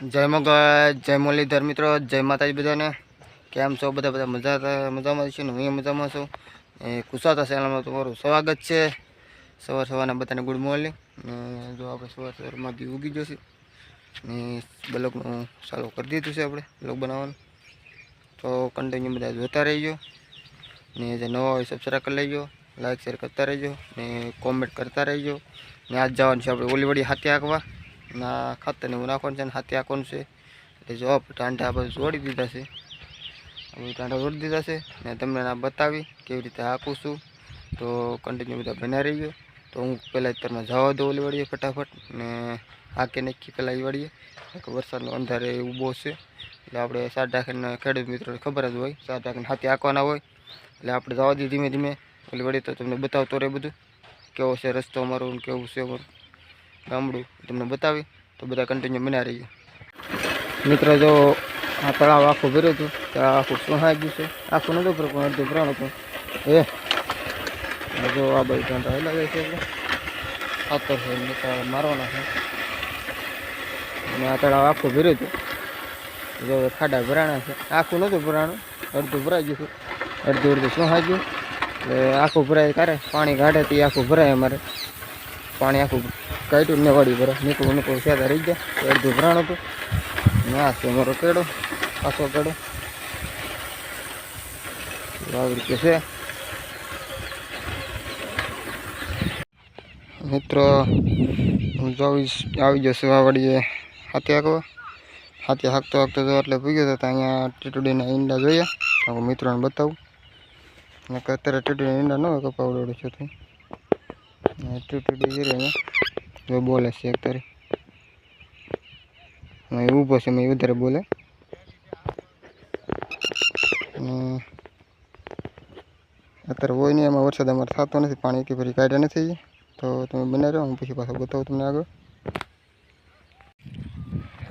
જય મગજ, જય મુરલીધર મિત્રો, જય માતાજી બધાને. કેમ છો બધા? બધા મજા મજામાં છે ને? હું મજામાં છું. એ કુસાતા ચેનલમાં તમારું સ્વાગત છે. સવાર સવારના બધાને ગુડ મોર્નિંગ જો આપણે સવાર સવારમાંથી ઉગી જશે ને બ્લોગનું ચાલુ કરી દીધું છે આપણે બ્લોગ બનાવવાનું. તો કન્ટિન્યુ બધા જોતા રહીજો. ને જે નવા હોય સબસ્ક્રાઈબ કરી લેજો લાઇક શેર કરતા રહેજો, ને કોમેન્ટ કરતા રહેજો. ને આજ જવાનું છે આપણે ઓલીવડી હાથે આંકવા ના, ખાતરને એવું નાખવાનું છે ને હાથી આંકવાનું છે. એટલે જો ટાંઢા આપણે જોડી દીધા છે. આપણે ટાંટા જોડી દીધા છે ને તમને આ બતાવી કેવી રીતે હાંકું છું. તો કન્ટિન્યુ બધા બના રહીજો તો હું પહેલાં તમને જવા દઉં ઓલી વાળીએ ફટાફટ ને હાકી નાખી પહેલાં એ વાળીએ વરસાદનો અંધારે ઊભો છે. એટલે આપણે સાત રાખીને ખેડૂત મિત્રોને ખબર જ હોય, સાત રાખીને હાથે આંકવાના હોય. એટલે આપણે જવા દઈએ ધીમે ધીમે. ઓલી વળી તો તમને બતાવતો રહે બધું. કેવો છે રસ્તો અમારો કેવું છે અમારું? ગામડું તમને બતાવી, તો બધા કન્ટિન્યુ બના રહીએ. મિત્રો, જો આ તળાવ આખું ભર્યું હતું તળાવ આખું સુહાઈ ગયું છે. આખું નતું ભર્યું, પણ અડધું ભરાણું હતું. એ જો આ બાજુ ટાંટા હેલા જાય છે ખાતર છે મિત્ર મારવાના છે. અને આ તળાવ આખું ભર્યું હતું. જો ખાડા ભરાણા છે. આખું નતું ભરાણું, અડધું ભરાઈ ગયું હતું. અડધું અડધું સુહાઈ ગયું. એટલે આખું ભરાય કરે? પાણી કાઢે તે આખું ભરાય અમારે. પાણી આખું કાઢ્યું ને વળી ભરે નીકળું નીકળું, સાદા રહી ગયા. તો અડધું ભરાણું હતું. ના છે અમારો કેડો પાછો કેડો આવી રીતે છે. મિત્રો, હું ચોવીસ આવી જશે વાવડીએ હાથે હાંકવા. હાથે હાંકતો હાંકતો જો એટલે ભૂગ્યો હતો અહીંયા ટીટુડીના ઈંડા જોઈએ. તો મિત્રોને બતાવું. ને અત્યારે ટીટુડીના ઈંડા ન હોય કપાવડોડે છે તો ટીટુડી જઈ અહીંયા. જો બોલે છે અત્યારે તારી હા, એ ઊભો છે મેં વધારે બોલે અત્યારે હોય નહીં એમાં વરસાદ અમારે થતો નથી પાણી કે ફરી કાઢ્યા નથી તો તમે બનાવી રહ્યો હું પછી પાછો બતાવું તમને આગળ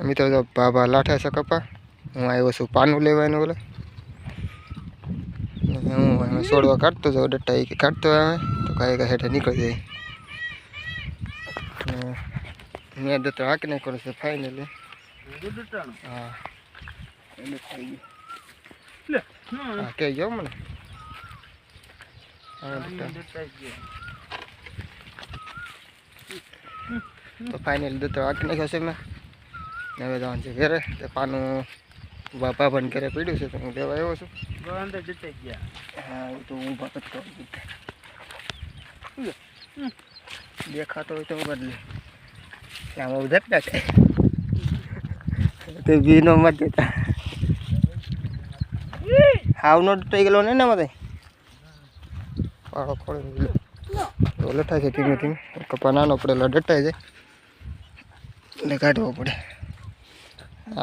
મિત્રો તો બાબા લાઠા છે કપા હું આવ્યો છું પાનું લેવાનું બોલે હું એમાં છોડવા કાઢતો જાઉં ડટ્ટા કાઢતો આવે તો કાંઈ કાંઈ હેઠે નીકળી જાય અને મેં દત્તો હાંકી નાખ્યો છે ફાઇનલી હા. હા કહી મને. તો ફાઇનલી દત્તો હાંકી નાખ્યો છે મેં. ને હવે જવાનું છે ઘરે. તે પાનું બાપા પણ ઘરે પીડ્યું છે તો હું લેવા આવ્યો છું. હા તો હું દેખાતો હોય તો બદલે. આમાં ઉધર છે. તે બીનો મત દેતા. હાવનો ડટાઈ ગયેલો ને એના માટે પાડો ખોળી ગયેલો તો લઠાય છે ધીમે ધીમે. કપા નાનો પડેલો ડટાઈ જાય એટલે કાઢવો પડે.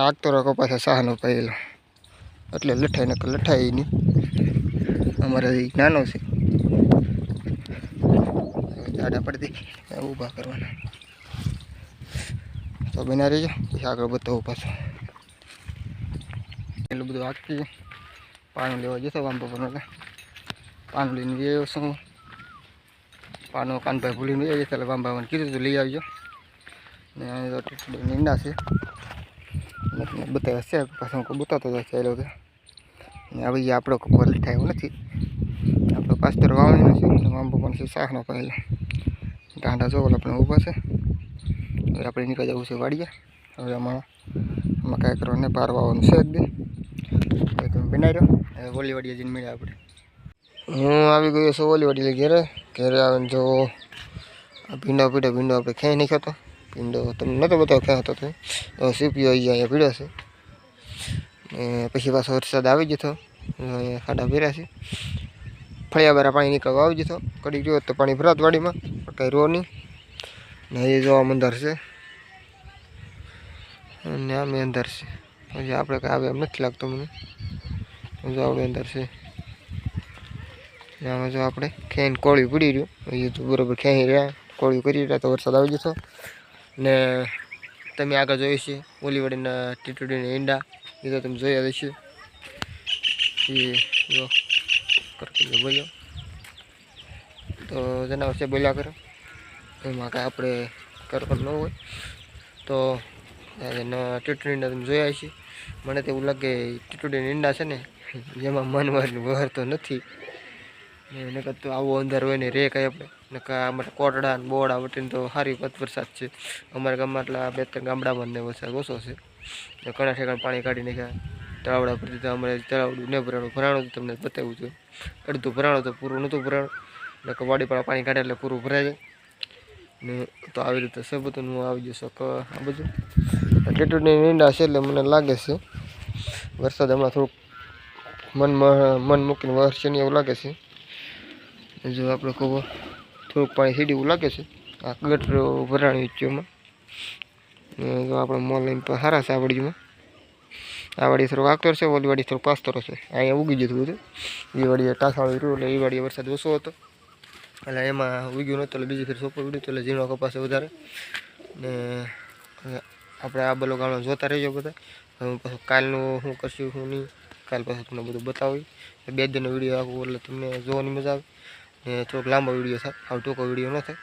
આગતો રહો કપા છે સાહનો પહેલો. એટલે લઠાઈ નકર લઠાઈ નહીં. અમારે નાનો છે. જાડા પડતી ઊભા કરવાના. તો બના રહીજો, પછી આગળ બતાવું પાછું. એટલું બધું આખી પાનું લેવા જશે વાંપો પણ પાનું લઈને લઈ આવ્યો છું. પાનું કાનભાઈ ભૂલીને આવ્યો એટલે વાંભાને કીધું હતું, લઈ આવજો. ને નીંડા છે. બતાવ્યા છે, પાછું હું બતાવતો હતો ચાલ્યો ને હવે આપણો કપર લીઠા નથી. આપણો પાસ્તર વાવણી નથી વાંબો પણ છે શાકનો પહેલાં ગાંડા જો ઓલા આપણે ઊભા છે. હવે આપણે નીકળી જવું છે વાડીએ હવે આમાં આમાં કાંઈ કરવાનું બહાર વાવવાનું છે એક દિન. હવે તમે બનાવી રહ્યો હવે ઓલી વાડીએ જઈને મળ્યા આપણે. હું આવી ગયો છું ઓલી વાડી ઘેરે. ઘેરે આવીને જો ભીંડો પીડો ભીંડો આપણે ક્યાંય નહીં ખાતો. ભીંડો તમને નહોતો બતાવો ક્યાં હતો તો? સીપીઓ અહીંયા પીડ્યો છે. પછી પાછો વરસાદ આવી જતો અહીંયા ખાડા ભર્યા છે. ફળિયા બારા પાણી નીકળવા આવી જતો કડી ગયો તો પાણી ભરાત વાડીમાં કાંઈ રો નહીં. ને એ જોવા મંદર છે. અને આમે અંદર છે. પછી આપણે કાંઈ આવે એમ નથી લાગતું મને. જો આપણે અંદર છે. આમાં જો આપણે ખેન કોળિયું પડી રહ્યું. એ તો બરાબર ખેંચી રહ્યા. કોળિયું કરી રહ્યા તો વરસાદ આવી જતો ને તમે આગળ જોયું છે, ઓલીવડીના ટીટડીના ઈંડા. એ તો તમે જોયા હશે. એ જો કરકીને બોલ્યો. તો જનાવર છે, બોલ્યા કરો. એમાં કાંઈ આપણે કરવાનું ન હોય. તો ટીટડીના તમે જોયા છે મને તેવું લાગે ટીટડીના ઈંડા છે ને, જેમાં મન વહરતો નથી. એને કરતું આવો અંધાર હોય ને રે કાંઈ આપણે. નકા અમારે કોટડા ને બોડા વટીને તો સારી પત વરસાદ છે. અમારા ગામમાં એટલા બે ત્રણ ગામડામાં ને વરસાદ ઓછો છે. ને ઘણા ઠેકાણ પાણી કાઢી નાખ્યા તળાવડા પરથી તો અમારે તળાવડું ને ભરાણું ભરાણું તમને બતાવ્યું છે. અડધું ભરાણું તો પૂરું નહોતું ભરાણું. નકર વાડી પાણી કાઢે એટલે પૂરું ભરાય. જાય ને તો આવી રીતે સબૂતનું હું આવી જશે આ બધું ટેટુની નીંડા છે એટલે મને લાગે છે વરસાદ હમણાં થોડુંક મન મન મૂકીને વરસે એવું લાગે છે. જો આપણે કહો થોડુંક પાણી સીડી એવું લાગે છે. આ ગટર ભરાણી વિચ્યોમાં જો આપણે મોલ લઈને સારા છે આવડીમાં વાડીમાં આ વાડી આગતર છે ઓલી વાડી થોડુંક પાસ્તરો છે. અહીંયા ઉગી જતું બધું એ વાડીએ ટાસાળું રહ્યું એટલે એ વાડીએ વરસાદ ઓછો હતો. એટલે એમાં ઉગ્યું નહોતું, એટલે બીજી ફેર સોપર ઉડ્યું એટલે ઝીણો કપાસ વધારે. ને આપણે આ બલો ગામડા જોતા રહીએ બધા. હવે પાછું કાલનું શું કરશું, શું નહીં, કાલ પાછું તમને બધું બતાવી બે દિનનો વીડિયો આખું એટલે તમને જોવાની મજા આવે. ને થોડોક લાંબો વીડિયો થાય, આવો ટૂંકો વીડિયો ન થાય.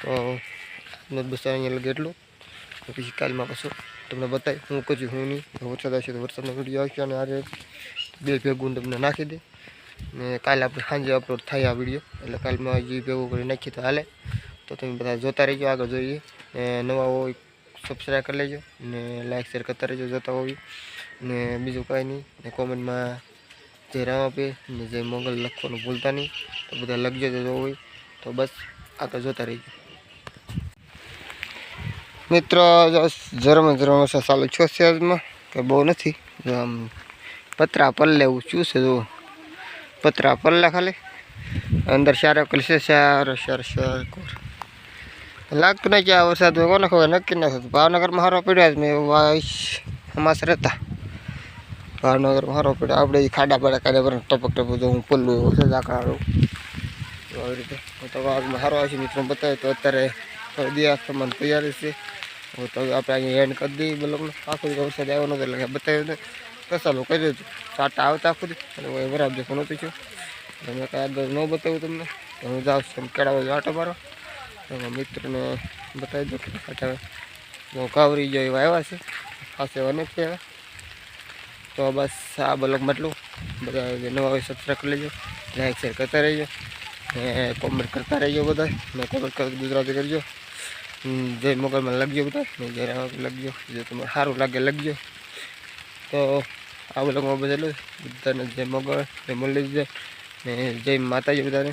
તો આજનો બસ અહીંયા લગે એટલું. પછી કાલમાં પાછું તમને બતાવી હું કર્યું હું નહીં. વરસાદ આવશે તો વરસાદનો વીડિયો આવશે અને આજે બે ભેગું તમને નાખી દે ને કાલે આપણે સાંજે અપલોડ થાય આ વીડિયો એટલે કાલમાં હજી ભેગું કરી નાખીએ તો હાલે. તો તમે બધા જોતા રહેજો, આગળ જોઈએ. ને નવા હોય સબસ્ક્રાઈબ કરી લેજો. ને લાઇક શેર કરતા રહેજો, જોતા હોય ને બીજું કાંઈ નહીં. ને કોમેન્ટમાં જય રામાપે ને જય મોગલ લખવાનું ભૂલતા નહીં, તો બધા લખજો જો હોય. તો બસ, આગળ જોતા રહીજો. મિત્રો જરમ જરમ વરસાદ ચાલુ છો આજમાં? કે બહુ નથી. આમ પતરા પર એવું શું છે જો. પતરા પલ્લા ખાલી. અંદર સારો કલશે શારો સારો શાર કોર. લાગતું કે આ વરસાદમાં કોને ખબર? નક્કી ન થતું. ભાવનગરમાં હારો પડ્યો જ મેં અમાસ રહેતા. ભાવનગરમાં સારો પડ્યો. આપણે ઈ ખાડા પાડા કાઢ્યા પર ટપક ટપક જો હું પલ્લું ઝાકડાળું તો આવી રીતે હું તો વાગમાં સારો આવશે. મિત્રો બતાવે તો અત્યારે દિવસ પ્રમાણે તૈયારી છે. હવે તો આપણે અહીંયા એન્ડ કરી દઈએ બ્લોગનો આખો વરસાદ આવ્યો નતો, એટલે બતાવ્યું ને કસાલો કરી દેજો. સાટા આવતા ખુદ. અને હું બરાબર દેખો નહોતું છું તમે કાંઈ ન બતાવું તમને. તો હું જાઉં છું કેળાવા આટો મારો મિત્રને બતાવી દો કે આટા હું કાવરી જો એવા આવ્યા છે. ખાસ એવા નથી આવ્યા. તો બસ આ બ્લોગમાં એટલું બધા જે નવા હોય સબસ્ક્રાઈબ કરી લેજો. લાઈક શેર કરતા રહેજો. ને કોમેન્ટ કરતા રહેજો બધા. ને કોમેન્ટ કર ગુજરાતી કરજો. જય મોગલમાં લખજો બધા. ને જય રામ લખજો. જો તમને સારું લાગે લખજો. તો આ બ્લોગમાં જ. બધાને જય મોગલ જય મુરલીધર ને જય માતાજી બધાને